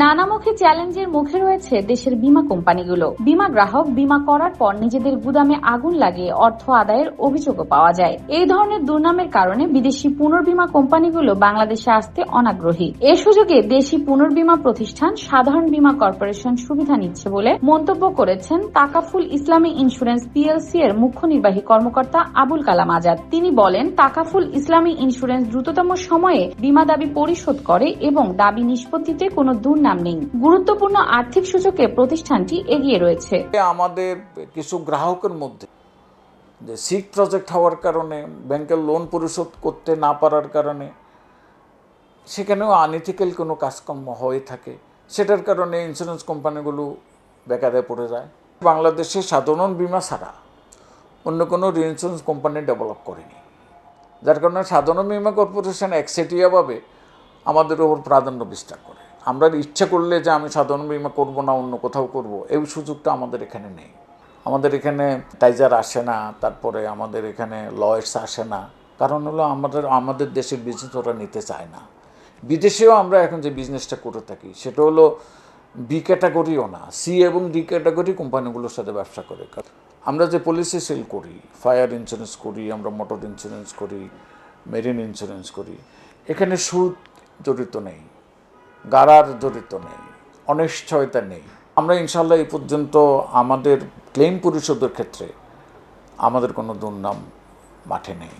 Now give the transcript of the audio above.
নানামুখী চ্যালেঞ্জের মুখে রয়েছে দেশের বীমা কোম্পানিগুলো। বীমা গ্রাহক বীমা করার পর নিজেদের গুদামে আগুন লাগিয়ে অর্থ আদায়ের অভিযোগও পাওয়া যায়। এই ধরনের দুর্নামের কারণে বিদেশি পুনর্বীমা কোম্পানিগুলো বাংলাদেশে আসতে অনাগ্রহী। এ সুযোগে দেশি পুনর্বীমা প্রতিষ্ঠান সাধারণ বীমা কর্পোরেশন সুবিধা নিচ্ছে বলে মন্তব্য করেছেন তাকাফুল ইসলামী ইন্স্যুরেন্স পিএলসি এর মুখ্য নির্বাহী কর্মকর্তা আবুল কালাম আজাদ। তিনি বলেন, তাকাফুল ইসলামী ইন্স্যুরেন্স দ্রুততম সময়ে বীমা দাবি পরিশোধ করে এবং দাবি নিষ্পত্তিতে কোনো দুর্নাম নেই। গুরুত্বপূর্ণ আর্থিক সূচকে প্রতিষ্ঠানটি এগিয়ে রয়েছে। আমাদের কিছু গ্রাহকের মধ্যে, যে সিক প্রজেক্ট হওয়ার কারণে, ব্যাংকের লোন পরিশোধ করতে না পারার কারণে, সেখানেও আনইথিক্যাল কোনো কাজকর্ম হয়ে থাকে। সেটার কারণে ইন্স্যুরেন্স কোম্পানিগুলো বেকারে পড়ে যায়। বাংলাদেশে সাধারণ বীমা ছাড়া অন্য কোনো ইন্স্যুরেন্স কোম্পানি ডেভেলপ করেনি। যার কারণে সাধারণ বীমা কর্পোরেশন একচেটিয়াভাবে আমাদের ওপর প্রাধান্য বিস্তার করে। আমরা ইচ্ছে করলে যে আমি সাধারণ বীমা করব না, অন্য কোথাও করব, এই সুযোগটা আমাদের এখানে নেই। আমাদের এখানে টাইজার আসে না, তারপরে আমাদের এখানে লয়ার্স আসে না। কারণ হলো আমাদের আমাদের দেশের বিজনেস ওরা নিতে চায় না। বিদেশেও আমরা এখন যে বিজনেসটা করে থাকি, সেটা হলো বি ক্যাটাগরিও না সি এবং ডি ক্যাটাগরি কোম্পানিগুলোর সাথে ব্যবসা করে। আমরা যে পলিসি সেল করি ফায়ার ইন্স্যুরেন্স করি, আমরা মোটর ইন্স্যুরেন্স করি মেরিন ইন্স্যুরেন্স করি, এখানে সুদ জড়িত নেই। গাড়ার জড়িত নেই, অনিশ্চয়তা নেই। আমরা ইনশাল্লাহ এই পর্যন্ত আমাদের ক্লেম পরিশোধের ক্ষেত্রে আমাদের কোনো দুর্নাম মাঠে নেই।